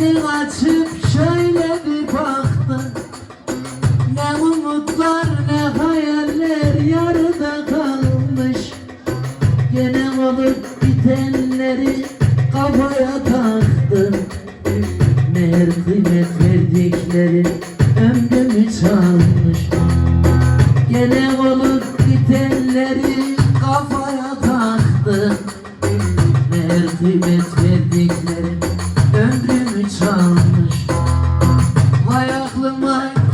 Defterini açıp şöyle bir baktım Ne umutlar ne hayaller yarıda kalmış. Gene olup bitenleri kafaya taktım Meğer kıymet verdikleri ömrümü çalmış. Gene olup bitenleri kafaya taktım Meğer kıymet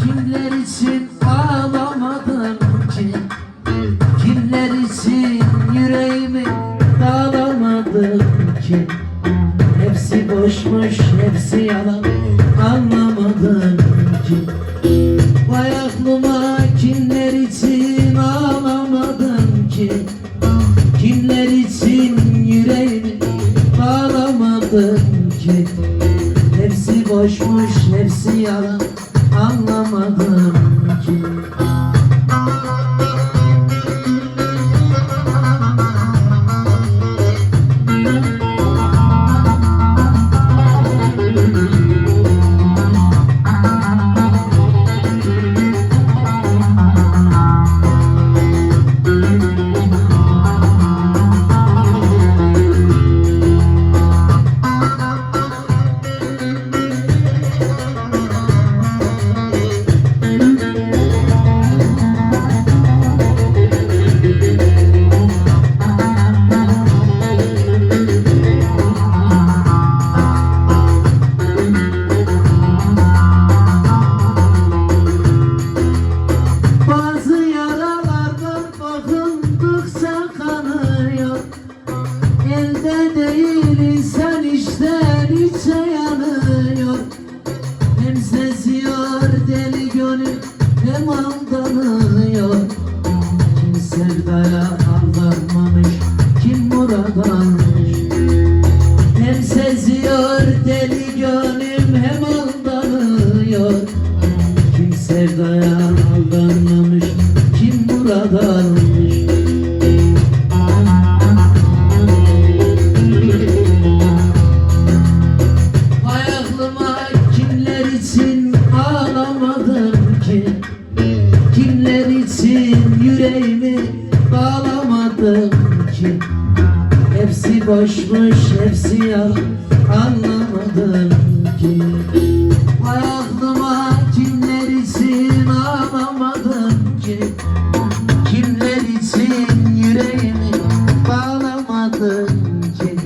kimler için ağlamadım ki? Kimler için yüreğimi dağlamadım ki? Hepsi boşmuş, hepsi yalan. Anlamadım ki. Vay aklıma kimler için ağlamadım ki? Kimler için yüreğimi bağlamadım ki? Hepsi boşmuş, hepsi yalan anlamadım ki değil insan içten içe yanıyor Hem seziyor deli gönül hem aldanıyor. Kim sevdaya aldanmamış kim murad almış Hem seziyor deli gönlüm hem aldanıyor. Kim sevdaya aldanmamış kim murad almış bağlamadım ki Hepsi boşmuş, hepsi yalan anlamadım ki Vay aklıma kimler için ağlamadım ki Kimler için yüreğimi bağlamadım ki.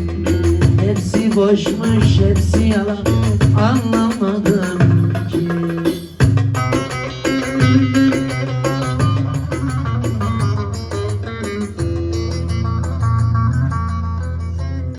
Hepsi boşmuş, hepsi yalan anlamadım